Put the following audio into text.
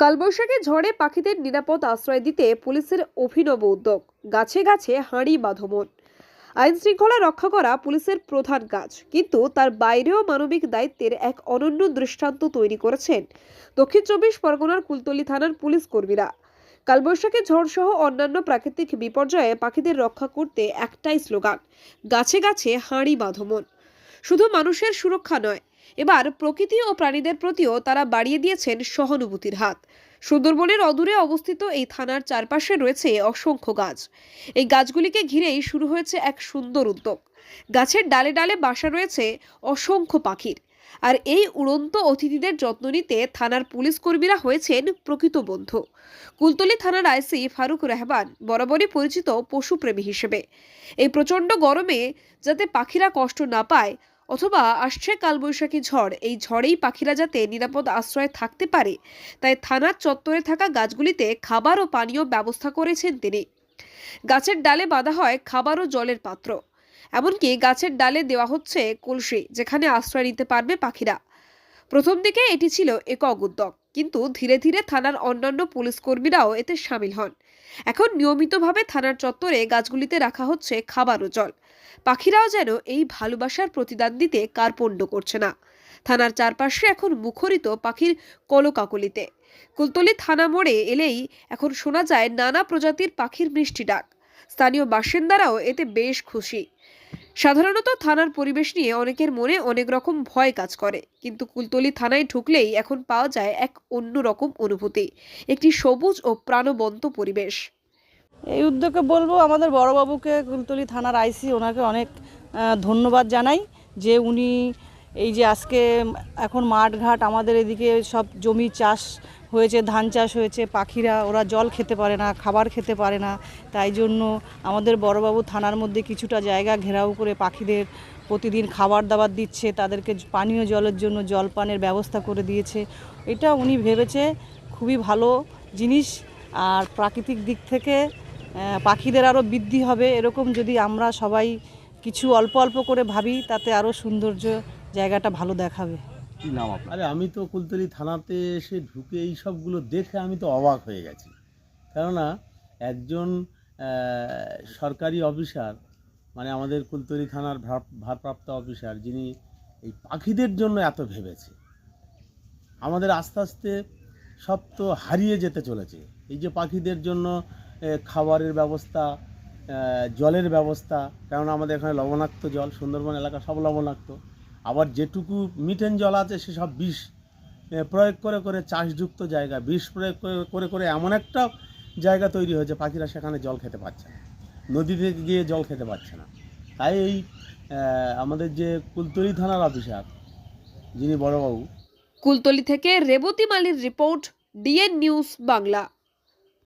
কালবৈশাখী ঝড়ে পাখিদের নিরাপদ আশ্রয় দিতে পুলিশের অভিনব উদ্যোগ। গাছে গাছে হাঁড়ি বাঁধমন আইন শৃঙ্খলা রক্ষা করা পুলিশের প্রধান কাজ। কিন্তু তার বাইরেও মানবিক দায়িত্বের এক অনন্য দৃষ্টান্ত তৈরি করেছেন দক্ষিণ চব্বিশ পরগনার কুলতলি থানার পুলিশ কর্মীরা। কালবৈশাখী ঝড়সহ অন্যান্য প্রাকৃতিক বিপর্যয়ে পাখিদের রক্ষা করতে একটাই স্লোগান, গাছে গাছে হাঁড়ি বাঁধমন শুধু মানুষের সুরক্ষা নয় এবার প্রকৃতি ও প্রাণীদের প্রতিও তারা বাড়িয়ে দিয়েছেন সহানুভূতির হাত। সুন্দরবনের অদূরে অবস্থিত এই থানার চারপাশে রয়েছে অসংখ্য গাছ। এই গাছগুলিকে ঘিরেই শুরু হয়েছে এক সুন্দর উদ্যোগ। গাছের ডালে ডালে বাসা রয়েছে অসংখ্য পাখির। আর এই উড়ন্ত অতিথিদের যত্ন নিতে থানার পুলিশ কর্মীরা হয়েছেন প্রকৃত বন্ধু। কুলতলি থানার আইসি ফারুক রহমান বরাবরই পরিচিত পশুপ্রেমী হিসেবে। এই প্রচণ্ড গরমে যাতে পাখিরা কষ্ট না পায় অথবা আসছে কালবৈশাখী ঝড়। এই ঝড়েই পাখিরা যাতে নিরাপদ আশ্রয়ে থাকতে পারে, তাই থানার চত্বরে থাকা গাছগুলিতে খাবার ও পানীয় ব্যবস্থা করেছেন তিনি। গাছের ডালে বাঁধা হয় খাবার ও জলের পাত্র। এমনকি গাছের ডালে দেওয়া হচ্ছে কলসি, যেখানে আশ্রয় নিতে পারবে পাখিরা। প্রথম দিকে এটি ছিল একক উদ্যোগ, কিন্তু ধীরে ধীরে থানার অন্যান্য পুলিশ কর্মীরাও এতে সামিল হন। এখন নিয়মিতভাবে থানার চত্বরে গাছগুলিতে রাখা হচ্ছে খাবার ও জল। পাখিরাও যেন এই ভালোবাসার প্রতিদান দিতে কার্পণ্য করছে না। থানার চারপাশে এখন মুখরিত পাখির কলকাকলিতে। কুলতলি থানা মোড়ে এলেই এখন শোনা যায় নানা প্রজাতির পাখির মিষ্টি ডাক। স্থানীয় বাসিন্দারাও এতে বেশ খুশি। সাধারণত থানার পরিবেশ নিয়ে অনেকের মনে অনেক রকম ভয় কাজ করে। কিন্তু কুলতলি থানায় ঢুকলেই এখন পাওয়া যায় এক অন্য রকম অনুভূতি, একটি সবুজ ও প্রাণবন্ত পরিবেশ। এই উদ্যোগে বলব আমাদের বড়বাবুকে কুলতলি থানার আইসি ওনাকে অনেক ধন্যবাদ জানাই যে উনি এই যে আজকে এখন মাঠ ঘাট আমাদের এদিকে সব জমি চাষ হয়েছে, ধান চাষ হয়েছে, পাখিরা, ওরা জল খেতে পারে না, খাবার খেতে পারে না। তাই জন্য আমাদের বড়বাবু থানার মধ্যে কিছুটা জায়গা ঘেরাও করে পাখিদের প্রতিদিন খাবার দাবার দিচ্ছে, তাদেরকে পানীয় জলের জন্য জলপানের ব্যবস্থা করে দিয়েছে। এটা উনি ভেবেছে খুবই ভালো জিনিস। আর প্রাকৃতিক দিক থেকে পাখিদের আরও বৃদ্ধি হবে, এরকম যদি আমরা সবাই কিছু অল্প অল্প করে ভাবি, তাতে আরও সৌন্দর্য জায়গাটা ভালো দেখাবে। কি নাম আপনার? আরে আমি তো কুলতলি থানাতে এসে ঢুকে এই সবগুলো দেখে আমি তো অবাক হয়ে গেছি। কেননা একজন সরকারি অফিসার মানে আমাদের কুলতলি থানার ভার- ভারপ্রাপ্ত অফিসার যিনি এই পাখিদের জন্য এত ভেবেছে আমাদের আস্তে আস্তে সব তো হারিয়ে যেতে চলেছে। এই যে পাখিদের জন্য খাবারের ব্যবস্থা জলের ব্যবস্থা কেননা আমাদের এখানে লবণাক্ত জল সুন্দরবন এলাকা সব লবণাক্ত আবার যেটুকু মিটেন জল আছে সেসব বিষ প্রয়োগ করে করে চাষযুক্ত জায়গা, বিষ প্রয়োগ করে- করে এমন একটা জায়গা তৈরি হয়েছে, পাখিরা সেখানে জল খেতে পারছে না। নদী থেকে গিয়ে জল খেতে পারছে না। তাই এই আমাদের যে কুলতলি থানার অফিসার, যিনি বড়বাবু, কুলতলি থেকে রেবতী মালির রিপোর্ট, ডিএন নিউজ বাংলা।